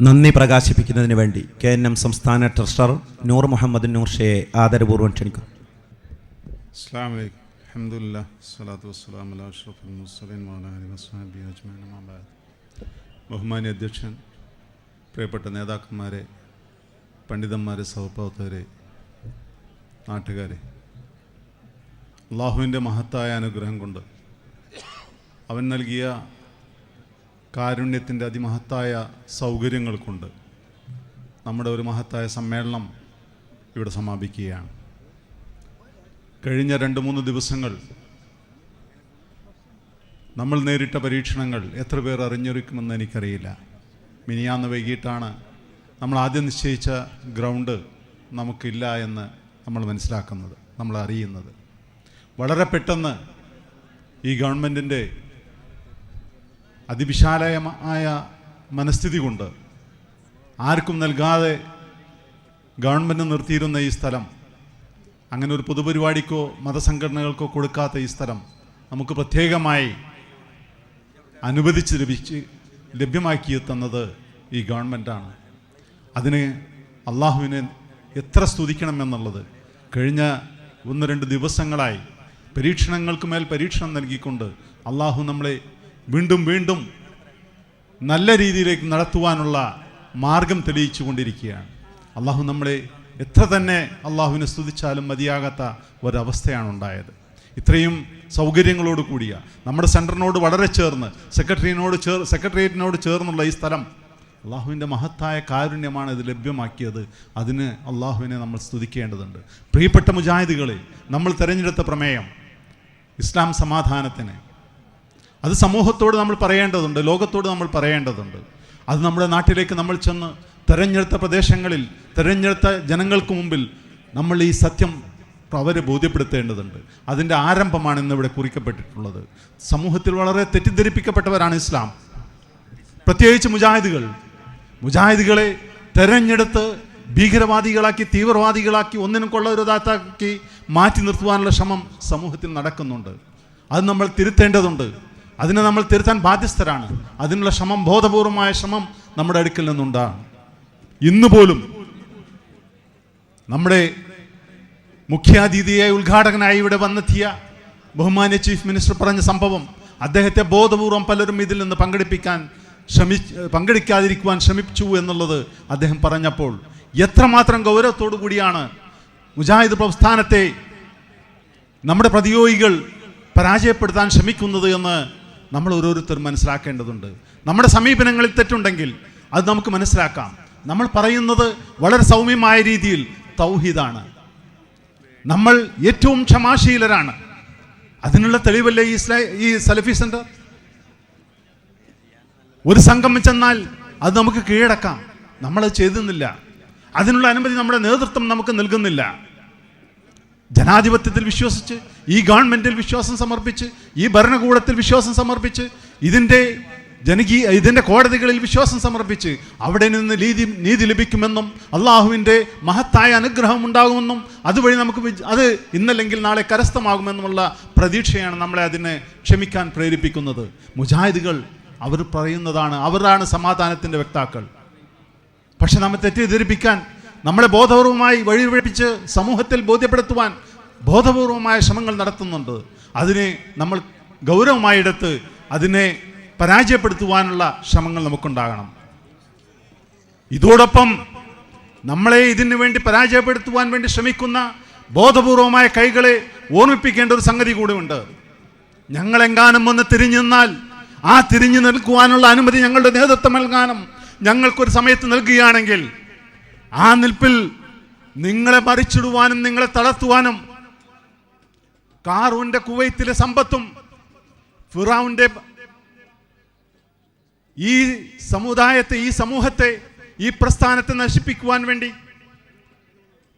നന്ദി പ്രകാശിപ്പിക്കുന്നതിന് വേണ്ടി കെ എൻ എം സംസ്ഥാന ട്രഷറർ നൂർ മുഹമ്മദ് നൂർഷയെ ആദരപൂർവം ക്ഷണിക്കുന്നു. അസ്സാം ബഹുമാന്യ അധ്യക്ഷൻ പ്രിയപ്പെട്ട നേതാക്കന്മാരെ പണ്ഡിതന്മാരെ സഹപ്രവർത്തകരെ നാട്ടുകാരെ അള്ളാഹുവിന്റെ മഹത്തായ അനുഗ്രഹം കൊണ്ട് അവൻ നൽകിയ കാരുണ്യത്തിന്റെ അതിമഹത്തായ സൗകര്യങ്ങൾ കൊണ്ട് നമ്മുടെ ഒരു മഹത്തായ സമ്മേളനം ഇവിടെ സമാപിക്കുകയാണ്. കഴിഞ്ഞ രണ്ട് മൂന്ന് ദിവസങ്ങൾ നമ്മൾ നേരിട്ട പരീക്ഷണങ്ങൾ എത്ര പേർ അറിഞ്ഞൊരുക്കുമെന്ന് എനിക്കറിയില്ല. മിനിയാന്ന് വൈകിട്ടാണ് നമ്മൾ ആദ്യം നിശ്ചയിച്ച ഗ്രൗണ്ട് നമുക്കില്ല എന്ന് നമ്മൾ മനസ്സിലാക്കുന്നത് നമ്മൾ അറിയുന്നത്. വളരെ പെട്ടെന്ന് ഈ ഗവൺമെന്റിന്റെ അതിവിശാലമായ മനസ്ഥിതി കൊണ്ട് ആർക്കും നൽകാതെ ഗവൺമെന്റ് നിർത്തിയിരുന്ന ഈ സ്ഥലം അങ്ങനെ ഒരു പൊതുപരിപാടിക്കോ മതസംഘടനകൾക്കോ കൊടുക്കാത്ത ഈ സ്ഥലം നമുക്ക് പ്രത്യേകമായി അനുവദിച്ച് ലഭിച്ച് ലഭ്യമാക്കി തന്നത് ഈ ഗവൺമെന്റാണ് അതിന് അള്ളാഹുവിനെ എത്ര സ്തുതിക്കണമെന്നുള്ളത് കഴിഞ്ഞ ഒന്ന് രണ്ട് ദിവസങ്ങളായി പരീക്ഷണങ്ങൾക്ക് മേൽ പരീക്ഷണം നൽകിക്കൊണ്ട് അള്ളാഹു നമ്മളെ വീണ്ടും വീണ്ടും നല്ല രീതിയിലേക്ക് നടത്തുവാനുള്ള മാർഗം തെളിയിച്ചു കൊണ്ടിരിക്കുകയാണ്. അള്ളാഹു നമ്മളെ എത്ര തന്നെ അള്ളാഹുവിനെ സ്തുതിച്ചാലും മതിയാകാത്ത ഒരവസ്ഥയാണ് ഉണ്ടായത്. ഇത്രയും സൗകര്യങ്ങളോട് കൂടിയ നമ്മുടെ സെന്ററിനോട് വളരെ ചേർന്ന് സെക്രട്ടറിനോട് ചേർ സെക്രട്ടേറിയറ്റിനോട് ചേർന്നുള്ള ഈ സ്ഥലം അള്ളാഹുവിന്റെ മഹത്തായ കാരുണ്യമാണ് ഇത് ലഭ്യമാക്കിയത്. അതിന് അള്ളാഹുവിനെ നമ്മൾ സ്തുതിക്കേണ്ടതുണ്ട്. പ്രിയപ്പെട്ട മുജാഹിദുകളെ നമ്മൾ തിരഞ്ഞെടുത്ത പ്രമേയം ഇസ്ലാം സമാധാനത്തിന് അത് സമൂഹത്തോട് നമ്മൾ പറയേണ്ടതുണ്ട് ലോകത്തോട് നമ്മൾ പറയേണ്ടതുണ്ട്. അത് നമ്മുടെ നാട്ടിലേക്ക് നമ്മൾ ചെന്ന് തെരഞ്ഞെടുത്ത പ്രദേശങ്ങളിൽ തെരഞ്ഞെടുത്ത ജനങ്ങൾക്ക് മുമ്പിൽ നമ്മൾ ഈ സത്യം അവരെ ബോധ്യപ്പെടുത്തേണ്ടതുണ്ട്. അതിന്റെ ആരംഭമാണ് ഇന്നിവിടെ കുറിക്കപ്പെട്ടിട്ടുള്ളത്. സമൂഹത്തിൽ വളരെ തെറ്റിദ്ധരിപ്പിക്കപ്പെട്ടവരാണ് ഇസ്ലാം. പ്രത്യേകിച്ച് മുജാഹിദുകൾ. മുജാഹിദുകളെ തെരഞ്ഞെടുത്ത് ഭീകരവാദികളാക്കി തീവ്രവാദികളാക്കി ഒന്നിനും കൊള്ളരുതാത്താക്കി മാറ്റി നിർത്തുവാനുള്ള ശ്രമം സമൂഹത്തിൽ നടക്കുന്നുണ്ട്. അത് നമ്മൾ തിരുത്തേണ്ടതുണ്ട്. അതിനെ നമ്മൾ തിരുത്താൻ ബാധ്യസ്ഥരാണ്. അതിനുള്ള ശ്രമം ബോധപൂർവമായ ശ്രമം നമ്മുടെ അടുക്കൽ നിന്നുണ്ടാണ് ഇന്ന് പോലും നമ്മുടെ മുഖ്യാതിഥിയായി ഉദ്ഘാടകനായി ഇവിടെ വന്നെത്തിയ ബഹുമാന്യ ചീഫ് മിനിസ്റ്റർ പറഞ്ഞ സംഭവം അദ്ദേഹത്തെ ബോധപൂർവം പലരും ഇതിൽ നിന്ന് പങ്കെടുപ്പിക്കാൻ ശ്രമി പങ്കെടുക്കാതിരിക്കുവാൻ ശ്രമിച്ചു എന്നുള്ളത് അദ്ദേഹം പറഞ്ഞപ്പോൾ എത്രമാത്രം ഗൗരവത്തോടു കൂടിയാണ് മുജാഹിദ് പ്രസ്ഥാനത്തെ നമ്മുടെ പ്രതിയോഗികൾ പരാജയപ്പെടുത്താൻ ശ്രമിക്കുന്നത് എന്ന് നമ്മൾ ഓരോരുത്തർ മനസ്സിലാക്കേണ്ടതുണ്ട്. നമ്മുടെ സമീപനങ്ങളിൽ തെറ്റുണ്ടെങ്കിൽ അത് നമുക്ക് മനസ്സിലാക്കാം. നമ്മൾ പറയുന്നത് വളരെ സൗമ്യമായ രീതിയിൽ തൗഹീദാണ്. നമ്മൾ ഏറ്റവും ക്ഷമാശീലരാണ്. അതിനുള്ള തെളിവല്ലേ ഈ ഈ സലഫി സെന്റർ? ഒരു സംഘം ചെന്നാൽ അത് നമുക്ക് കീഴടക്കാം. നമ്മളത് ചെയ്തുന്നില്ല. അതിനുള്ള അനുമതി നമ്മുടെ നേതൃത്വം നമുക്ക് നൽകുന്നില്ല. ജനാധിപത്യത്തിൽ വിശ്വസിച്ച് ഈ ഗവൺമെന്റിൽ വിശ്വാസം സമർപ്പിച്ച് ഈ ഭരണകൂടത്തിൽ വിശ്വാസം സമർപ്പിച്ച് ഇതിന്റെ ജനകീയ ഇതിന്റെ കോടതികളിൽ വിശ്വാസം സമർപ്പിച്ച് അവിടെ നിന്ന് നീതി നീതി ലഭിക്കുമെന്നും അള്ളാഹുവിന്റെ മഹത്തായ അനുഗ്രഹം ഉണ്ടാകുമെന്നും അതുവഴി നമുക്ക് അത് ഇന്നല്ലെങ്കിൽ നാളെ കരസ്ഥമാകുമെന്നുമുള്ള പ്രതീക്ഷയാണ് നമ്മളെ അതിനെ ക്ഷമിക്കാൻ പ്രേരിപ്പിക്കുന്നത്. മുജാഹിദുകൾ അവർ പറയുന്നതാണ് അവരാണ് സമാധാനത്തിന്റെ വ്യക്താക്കൾ. പക്ഷെ നമ്മെ തെറ്റിദ്ധരിപ്പിക്കാൻ നമ്മളെ ബോധപൂർവമായി വഴിപിഴപ്പിച്ച് സമൂഹത്തിൽ ബോധ്യപ്പെടുത്തുവാൻ ബോധപൂർവമായ ശ്രമങ്ങൾ നടത്തുന്നുണ്ട്. അതിനെ നമ്മൾ ഗൗരവമായി എടുത്ത് അതിനെ പരാജയപ്പെടുത്തുവാനുള്ള ശ്രമങ്ങൾ നമുക്കുണ്ടാകണം. ഇതോടൊപ്പം നമ്മളെ ഇതിനു വേണ്ടി പരാജയപ്പെടുത്തുവാൻ വേണ്ടി ശ്രമിക്കുന്ന ബോധപൂർവമായ കൈകളെ ഓർമ്മിപ്പിക്കേണ്ട ഒരു സംഗതി കൂടിയുണ്ട്. ഞങ്ങളെങ്ങാനും ഒന്ന് തിരിഞ്ഞു നിന്നാൽ ആ തിരിഞ്ഞു നിൽക്കുവാനുള്ള അനുമതി ഞങ്ങളുടെ നേതൃത്വം നൽകാനും ഞങ്ങൾക്കൊരു സമയത്ത് നൽകുകയാണെങ്കിൽ ആ നിൽപ്പിൽ നിങ്ങളെ മറിച്ചിടുവാനും നിങ്ങളെ തളർത്തുവാനും കാറൂന്റെ കുവൈത്തിലെ സമ്പത്തും ഫിറാവുന്റെ ഈ സമുദായത്തെ ഈ സമൂഹത്തെ ഈ പ്രസ്ഥാനത്തെ നശിപ്പിക്കുവാൻ വേണ്ടി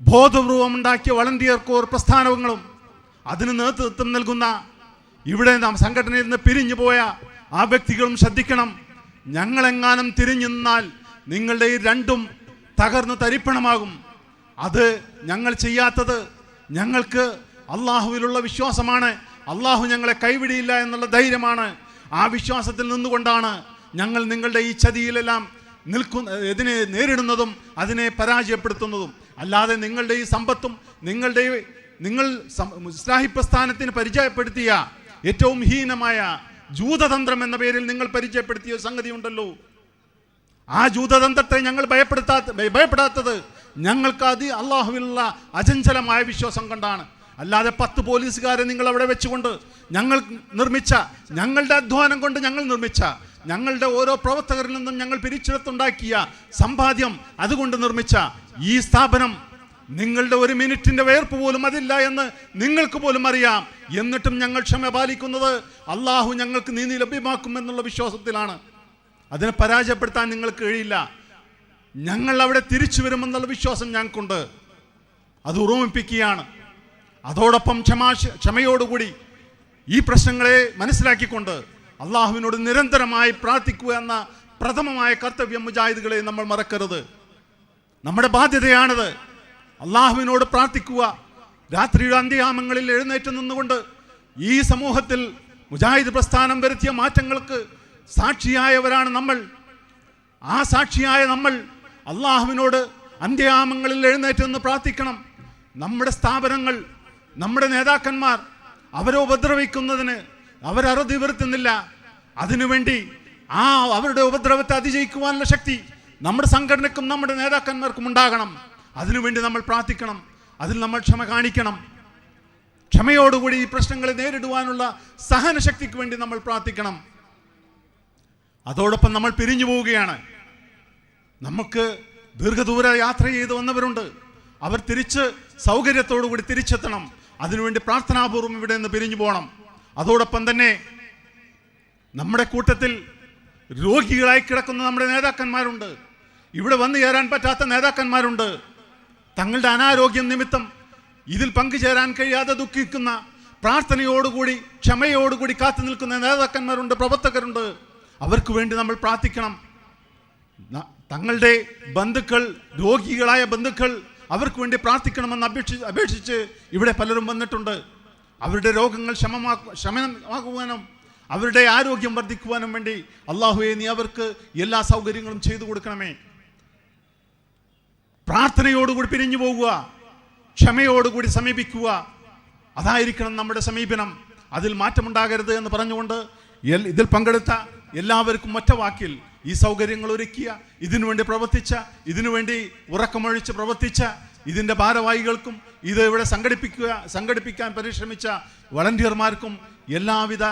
ബോധപൂർവം ഉണ്ടാക്കിയ വളണ്ടിയർ കോർ പ്രസ്ഥാനങ്ങളും അതിന് നേതൃത്വം നൽകുന്ന ഇവിടെ നാം സംഘടനയിൽ നിന്ന് പിരിഞ്ഞു പോയ ആ വ്യക്തികളും ശ്രദ്ധിക്കണം. ഞങ്ങളെങ്ങാനും തിരിഞ്ഞു നിന്നാൽ നിങ്ങളുടെ ഈ രണ്ടും തകർന്ന് തരിപ്പണമാകും. അത് ഞങ്ങൾ ചെയ്യാത്തത് ഞങ്ങൾക്ക് അള്ളാഹുവിലുള്ള വിശ്വാസമാണ്. അള്ളാഹു ഞങ്ങളെ കൈവിടിയില്ല എന്നുള്ള ധൈര്യമാണ്. ആ വിശ്വാസത്തിൽ നിന്നുകൊണ്ടാണ് ഞങ്ങൾ നിങ്ങളുടെ ഈ ചതിയിലെല്ലാം നിൽക്കുന്ന ഇതിനെ നേരിടുന്നതും അതിനെ പരാജയപ്പെടുത്തുന്നതും. അല്ലാതെ നിങ്ങളുടെ ഈ സമ്പത്തും നിങ്ങളുടെ നിങ്ങൾ ഇസ്ലാഹി പ്രസ്ഥാനത്തിന് പരിചയപ്പെടുത്തിയ ഏറ്റവും ഹീനമായ ജൂതതന്ത്രം എന്ന പേരിൽ നിങ്ങൾ പരിചയപ്പെടുത്തിയ സംഗതിയുണ്ടല്ലോ. ആ ജൂതതന്ത്രത്തെ ഞങ്ങൾ ഭയപ്പെടുത്താത്ത ഭയ- ഭയപ്പെടാത്തത് ഞങ്ങൾക്ക് അത് അള്ളാഹുവിലുള്ള അചഞ്ചലമായ വിശ്വാസം കൊണ്ടാണ്. അല്ലാതെ പത്ത് പോലീസുകാരെ നിങ്ങൾ അവിടെ വെച്ചുകൊണ്ട് ഞങ്ങൾ നിർമ്മിച്ച ഞങ്ങളുടെ അധ്വാനം കൊണ്ട് ഞങ്ങൾ നിർമ്മിച്ച ഞങ്ങളുടെ ഓരോ പ്രവർത്തകരിൽ നിന്നും ഞങ്ങൾ പിരിച്ചെടുത്തുണ്ടാക്കിയ സമ്പാദ്യം അതുകൊണ്ട് നിർമ്മിച്ച ഈ സ്ഥാപനം നിങ്ങളുടെ ഒരു മിനിറ്റിന്റെ വേർപ്പ് പോലും അതില്ല എന്ന് നിങ്ങൾക്ക് പോലും അറിയാം. എന്നിട്ടും ഞങ്ങൾ ക്ഷമ പാലിക്കുന്നത് അള്ളാഹു ഞങ്ങൾക്ക് നീതി ലഭ്യമാക്കും എന്നുള്ള വിശ്വാസത്തിലാണ്. അതിനെ പരാജയപ്പെടുത്താൻ നിങ്ങൾക്ക് കഴിയില്ല. ഞങ്ങൾ അവിടെ തിരിച്ചു വരുമെന്നുള്ള വിശ്വാസം ഞങ്ങൾക്കുണ്ട്. അത് ഉറമിപ്പിക്കുകയാണ്. അതോടൊപ്പം ക്ഷമാ ക്ഷമയോടുകൂടി ഈ പ്രശ്നങ്ങളെ മനസ്സിലാക്കിക്കൊണ്ട് അള്ളാഹുവിനോട് നിരന്തരമായി പ്രാർത്ഥിക്കുക എന്ന പ്രഥമമായ കർത്തവ്യം മുജാഹിദുകളെ നമ്മൾ മറക്കരുത്. നമ്മുടെ ബാധ്യതയാണിത് അള്ളാഹുവിനോട് പ്രാർത്ഥിക്കുക. രാത്രിയുടെ അന്ത്യയാമങ്ങളിൽ എഴുന്നേറ്റ് നിന്നുകൊണ്ട് ഈ സമൂഹത്തിൽ മുജാഹിദ് പ്രസ്ഥാനം വരുത്തിയ മാറ്റങ്ങൾക്ക് സാക്ഷിയായവരാണ് നമ്മൾ. ആ സാക്ഷിയായ നമ്മൾ അള്ളാഹുവിനോട് അന്ത്യാമങ്ങളിൽ എഴുന്നേറ്റ് നിന്ന് പ്രാർത്ഥിക്കണം. നമ്മുടെ സ്ഥാപനങ്ങൾ നമ്മുടെ നേതാക്കന്മാർ അവരെ ഉപദ്രവിക്കുന്നതിന് അവരറുതി വരുത്തുന്നില്ല. അതിനുവേണ്ടി ആ അവരുടെ ഉപദ്രവത്തെ അതിജയിക്കുവാനുള്ള ശക്തി നമ്മുടെ സംഘടനക്കും നമ്മുടെ നേതാക്കന്മാർക്കും ഉണ്ടാകണം. അതിനുവേണ്ടി നമ്മൾ പ്രാർത്ഥിക്കണം. അതിൽ നമ്മൾ ക്ഷമ കാണിക്കണം. ക്ഷമയോടുകൂടി ഈ പ്രശ്നങ്ങളെ നേരിടുവാനുള്ള സഹനശക്തിക്ക് വേണ്ടി നമ്മൾ പ്രാർത്ഥിക്കണം. അതോടൊപ്പം നമ്മൾ പിരിഞ്ഞു പോവുകയാണ്. നമുക്ക് ദീർഘദൂര യാത്ര ചെയ്ത് വന്നവരുണ്ട്. അവർ തിരിച്ച് സൗകര്യത്തോടു കൂടി തിരിച്ചെത്തണം. അതിനുവേണ്ടി പ്രാർത്ഥനാപൂർവം ഇവിടെ നിന്ന് പിരിഞ്ഞു പോകണം. അതോടൊപ്പം തന്നെ നമ്മുടെ കൂട്ടത്തിൽ രോഗികളായി കിടക്കുന്ന നമ്മുടെ നേതാക്കന്മാരുണ്ട്. ഇവിടെ വന്നു ചേരാൻ പറ്റാത്ത നേതാക്കന്മാരുണ്ട്. തങ്ങളുടെ അനാരോഗ്യം നിമിത്തം ഇതിൽ പങ്കുചേരാൻ കഴിയാതെ ദുഃഖിക്കുന്ന പ്രാർത്ഥനയോടുകൂടി ക്ഷമയോടുകൂടി കാത്തു നിൽക്കുന്ന നേതാക്കന്മാരുണ്ട് പ്രവർത്തകരുണ്ട്. അവർക്ക് വേണ്ടി നമ്മൾ പ്രാർത്ഥിക്കണം. തങ്ങളുടെ ബന്ധുക്കൾ രോഗികളായ ബന്ധുക്കൾ അവർക്ക് വേണ്ടി പ്രാർത്ഥിക്കണമെന്ന് അപേക്ഷി അപേക്ഷിച്ച് ഇവിടെ പലരും വന്നിട്ടുണ്ട്. അവരുടെ രോഗങ്ങൾ ശമമാക്കു അവരുടെ ആരോഗ്യം വർദ്ധിക്കുവാനും വേണ്ടി അള്ളാഹുവെ നീ അവർക്ക് എല്ലാ സൗകര്യങ്ങളും ചെയ്തു കൊടുക്കണമേ. പ്രാർത്ഥനയോടുകൂടി പിരിഞ്ഞു പോകുക. ക്ഷമയോടുകൂടി സമീപിക്കുക. അതായിരിക്കണം നമ്മുടെ സമീപനം. അതിൽ മാറ്റമുണ്ടാകരുത് എന്ന് പറഞ്ഞുകൊണ്ട് ഇതിൽ പങ്കെടുത്ത എല്ലാവർക്കും ഒറ്റ വാക്കിൽ ഈ സൗകര്യങ്ങൾ ഒരുക്കിയ ഇതിനുവേണ്ടി പ്രവർത്തിച്ച ഇതിനുവേണ്ടി ഉറക്കമൊഴിച്ച് പ്രവർത്തിച്ച ഇതിന്റെ ഭാരവാഹികൾക്കും ഇത് ഇവിടെ സംഘടിപ്പിക്കുക സംഘടിപ്പിക്കാൻ പരിശ്രമിച്ച വളണ്ടിയർമാർക്കും എല്ലാവിധ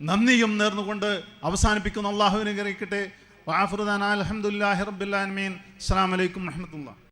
നന്ദിയും നേർന്നുകൊണ്ട് അവസാനിപ്പിക്കുന്ന അള്ളാഹുവിനെ ഗ്രഹിക്കട്ടെ വാഫുദാൻ അലഹമുല്ലാ റബ്ബുല്ലാൻമീൻ അസ്സാം വലൈക്കും വറഹമത്തുള്ള